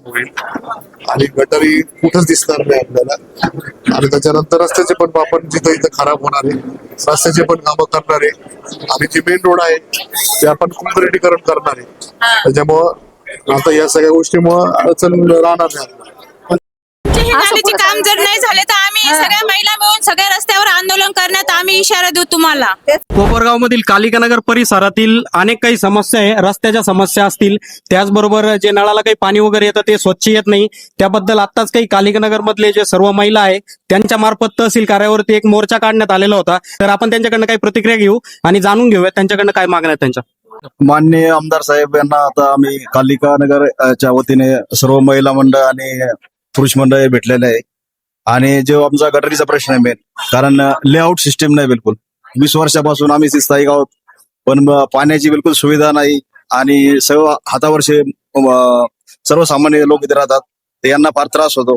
काम होईल. आणि गटारी कुठंच दिसणार नाही आपल्याला. आणि त्याच्यानंतर रस्त्याचे पण आपण जिथं इथं खराब होणार आहे रस्त्याचे पण कामं करणार आहे. आणि जे मेन रोड आहे ते आपण कॉन्क्रिटीकरण करणार आहे. त्याच्यामुळं आता या सगळ्या गोष्टीमुळं अडचण राहणार नाही. हे नालीचे काम जर नाही झाले तर आम्ही सगळ्या महिला मिळून सगळ्या रस्त्यावर आंदोलन करण्यात आम्ही इशारा देऊ तुम्हाला. कोपरगाव मधील कालिकानगर परिसरातील अनेक काही समस्या आहे. रस्त्याच्या समस्या असतील. त्याचबरोबर जे नळाला काही पाणी वगैरे येतं ते स्वच्छ येत नाही. त्याबद्दल आताच काही कालिकानगर मधले जे सर्व महिला आहे त्यांच्या मार्फत तहसील कार्यावरती एक मोर्चा काढण्यात आलेला होता. तर आपण त्यांच्याकडनं काही प्रतिक्रिया घेऊ आणि जाणून घेऊया त्यांच्याकडनं काय मागण्या आहेत त्यांच्या. माननीय आमदार साहेब यांना आता आम्ही कालिका नगर अ, च्या वतीने सर्व महिला मंडळ आणि पुरुष मंडळ भेटलेलं आहे. आणि जो आमचा गटरीचा प्रश्न आहे मेन कारण लेआउट सिस्टीम नाही बिलकुल. वीस वर्षापासून आम्ही स्थायिक आहोत पण पाण्याची बिलकुल सुविधा नाही आणि सर्व हातावरचे सर्वसामान्य लोक इथे राहतात. यांना फार त्रास होतो.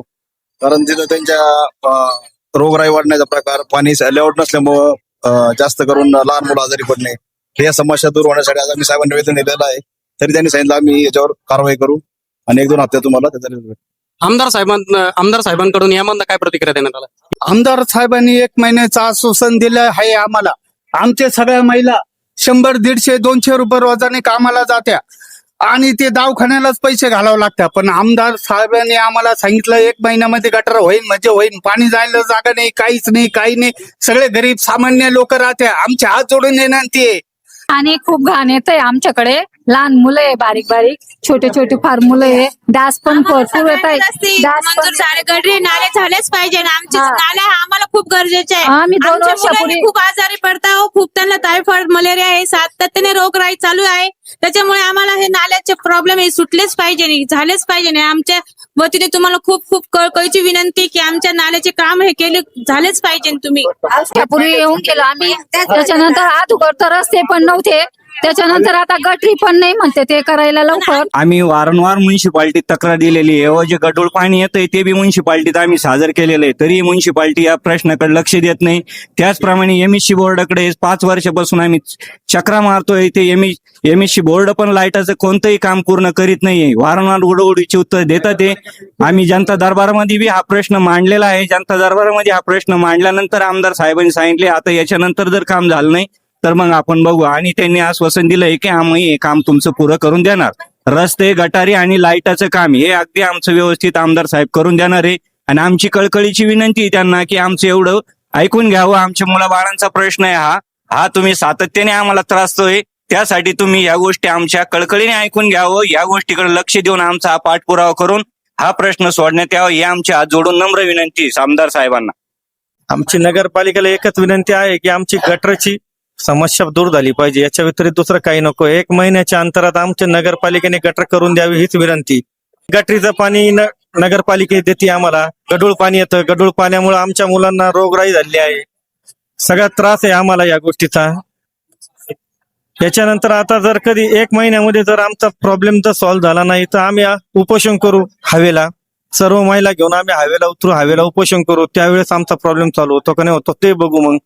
कारण तिथं त्यांच्या रोगराई वाढण्याचा प्रकार पाणी लेआउट नसल्यामुळं जास्त करून लहान मुलं आजारी पडणे. हे या समस्या दूर होण्यासाठी आज आम्ही साहेबांना निवेदन दिलेलं आहे. तरी त्यांनी सांगितलं आम्ही याच्यावर कारवाई करू आणि एक दोन हप्त्या तुम्हाला त्याचा. आमदार साहेबां आमदार साहेबांकडून यामधनं काय प्रतिक्रिया देण्यात आला? आमदार साहेबांनी एक महिन्याचं आश्वासन दिलं आहे आम्हाला. आमच्या सगळ्या महिला शंभर दीडशे दोनशे रुपये रोजाने कामाला जात्या. आणि ते दवाखान्यालाच पैसे घालावं लागतात. पण आमदार साहेबांनी आम्हाला सांगितलं एक महिन्यामध्ये गटर होईल म्हणजे होईल पाणी जायला जागा नाही काहीच नाही काही नाही. सगळे गरीब सामान्य लोक राहते आमच्या हात जोडून विनंती आहे आणि खूप घाण येतंय आमच्याकडे. लहान मुलं आहे बारीक बारीक छोटे छोटे फार मुलं आहे. डास पण भरपूर येत आहे. डास मंजूर पण झाले गडरी नाले झालेच पाहिजे ना आमचे हा. आम्हाला खूप गरजेचे आहे. आम्ही दोन आमच्या वर्षापूर्वी- मुलांनी खूप आजारी पडता हो खूप त्यांना टायफॉइड मलेरिया आहे सातत्याने रोगराई चालू आहे. त्याच्यामुळे आम्हाला हे नाल्याचे प्रॉब्लेम हे सुटलेच पाहिजे नाही झालेच पाहिजे नाही आमच्या वतीने तुम्हाला खूप खूप कळकळीची विनंती की आमच्या नाल्याचे काम हे केले झालेच पाहिजे तुम्ही. येऊन गेलो आम्ही. त्याच्यानंतर हात उघडतो रस्ते पण नव्हते. त्याच्यानंतर आता गटरी पण नाही म्हणते ते करायला लवकर. आम्ही वारंवार म्युन्सिपाल्टीत तक्रार दिलेली आहे. व जे गढूळ पाणी येतंय ते बी म्युन्सिपाल्टीत आम्ही सादर केलेलं आहे. तरी म्युन्सिपाल्टी या प्रश्नाकडे लक्ष देत नाही. त्याचप्रमाणे एमएससी बोर्डाकडे पाच वर्षापासून आम्ही चक्रा मारतोय. ते एमएससी बोर्ड पण लाईटाचं कोणतंही काम पूर्ण करीत नाहीये. वारंवार उडवडीची उत्तर देतात ते. आम्ही जनता दरबारामध्ये बी हा प्रश्न मांडलेला आहे. जनता दरबारामध्ये हा प्रश्न मांडल्यानंतर आमदार साहेबांनी सांगितले आता याच्यानंतर जर काम झालं नाही तर मग आपण बघू. आणि त्यांनी आश्वासन दिलंय की आम्ही हे काम तुमचं पुरं करून देणार. रस्ते गटारी आणि लाईटाचं काम हे अगदी आमचं व्यवस्थित आमदार साहेब करून देणार आहे. आणि आमची कळकळीची विनंती त्यांना की आमचं एवढं ऐकून घ्यावं. आमच्या मुलाबाळांचा प्रश्न आहे हा. हा तुम्ही सातत्याने आम्हाला त्रासतोय त्यासाठी तुम्ही या गोष्टी आमच्या कळकळीने ऐकून घ्यावं. या गोष्टीकडे लक्ष देऊन आमचा हा पाठपुरावा करून हा प्रश्न सोडण्यात यावा ही आमची हात जोडून नम्र विनंती आमदार साहेबांना. आमची नगरपालिकेला एकच विनंती आहे की आमची गटरची समस्या दूर झाली पाहिजे. याच्या व्यतिरिक्त दुसरं काही नको. एक महिन्याच्या अंतरात आमच्या नगरपालिकेने गटर करून द्यावी हीच विनंती. गटरीचं पाणी न नगरपालिके देते आम्हाला. गडूळ पाणी येतं. गडूळ पाण्यामुळे आमच्या मुलांना रोगराई झाली आहे. सगळा त्रास आहे आम्हाला या गोष्टीचा. याच्यानंतर आता जर कधी एक महिन्यामध्ये जर आमचा प्रॉब्लेम जर सॉल्व्ह झाला नाही तर आम्ही उपोषण करू हवेला. सर्व महिला घेऊन आम्ही हवेला उतरू हवेला उपोषण करू. त्यावेळेस आमचा प्रॉब्लेम चालू होतो का नाही होतो ते बघू मग.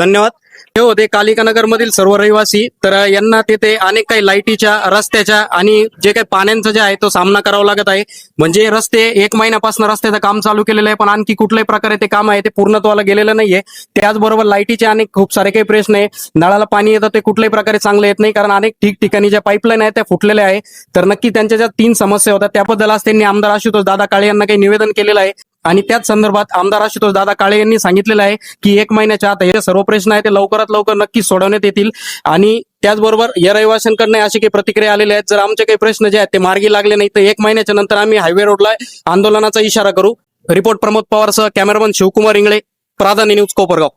धन्यवाद. हे होते कालिकानगर मधील सर्व रहिवासी. तर यांना तिथे अनेक काही लाईटीच्या रस्त्याच्या आणि जे काही पाण्यांचं जे आहे तो सामना करावा लागत आहे. म्हणजे रस्ते एक महिन्यापासून रस्त्याचं काम चालू केलेलं आहे पण आणखी कुठल्याही प्रकारे ते काम आहे ते पूर्णत्वाला गेलेलं नाहीये. त्याचबरोबर लाईटीचे अनेक खूप सारे काही प्रश्न आहे. नळाला पाणी येतं ते कुठल्याही प्रकारे चांगलं येत नाही कारण अनेक ठिकठिकाणी ज्या पाईपलाईन आहेत त्या फुटलेल्या आहे. तर नक्की त्यांच्या ज्या तीन समस्या होत्या त्याबद्दल आज त्यांनी आमदार आशुतोष दादा काळे यांना काही निवेदन केलेलं आहे. आणि त्याच संदर्भात आमदार आशुतोष दादा काळे यांनी सांगितलेलं आहे की एक महिन्याच्या आत हे सर्व प्रश्न आहे ते लवकरात लवकर नक्की सोडवण्यात येतील. आणि त्याचबरोबर या रहिवाशांकडनं अशी काही प्रतिक्रिया आलेल्या आहेत जर आमचे काही प्रश्न जे आहेत ते मार्गी लागले नाही तर एक महिन्याच्या नंतर आम्ही हायवे रोडला आंदोलनाचा इशारा करू. रिपोर्ट प्रमोद पवारसह कॅमेरामन शिवकुमार इंगळे प्राधान्य न्यूज कोपरगाव.